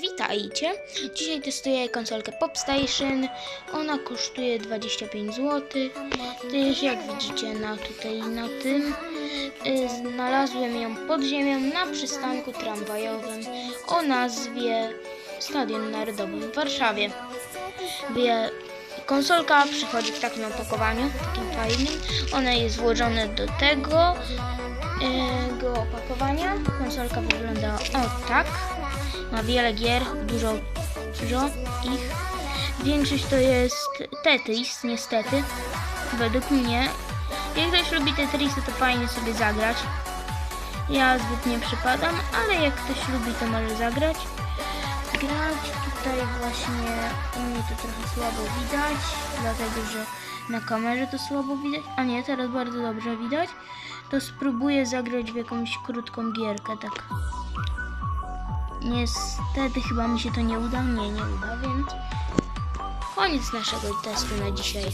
Witajcie! Dzisiaj testuję konsolkę Popstation. Ona kosztuje 25 zł. Też jak widzicie na tutaj na tym y, znalazłem ją pod ziemią na przystanku tramwajowym o nazwie Stadion Narodowy w Warszawie. Wie- Konsolka przychodzi w takim opakowaniu, takim fajnym. Ona jest włożona do tego y, Konsolka wygląda o tak. Ma wiele gier, dużo, dużo ich. Większość to jest Tetris, niestety. Według mnie. Jak ktoś lubi Tetrisy, to fajnie sobie zagrać. Ja zbyt nie przypadam, ale jak ktoś lubi, to może zagrać. Grać tutaj właśnie u mnie to trochę słabo widać, dlatego że na kamerze to słabo widać, a nie, teraz bardzo dobrze widać. To spróbuję zagrać w jakąś krótką gierkę, tak Niestety chyba mi się to nie uda. Nie, nie uda, więc koniec naszego testu na dzisiaj.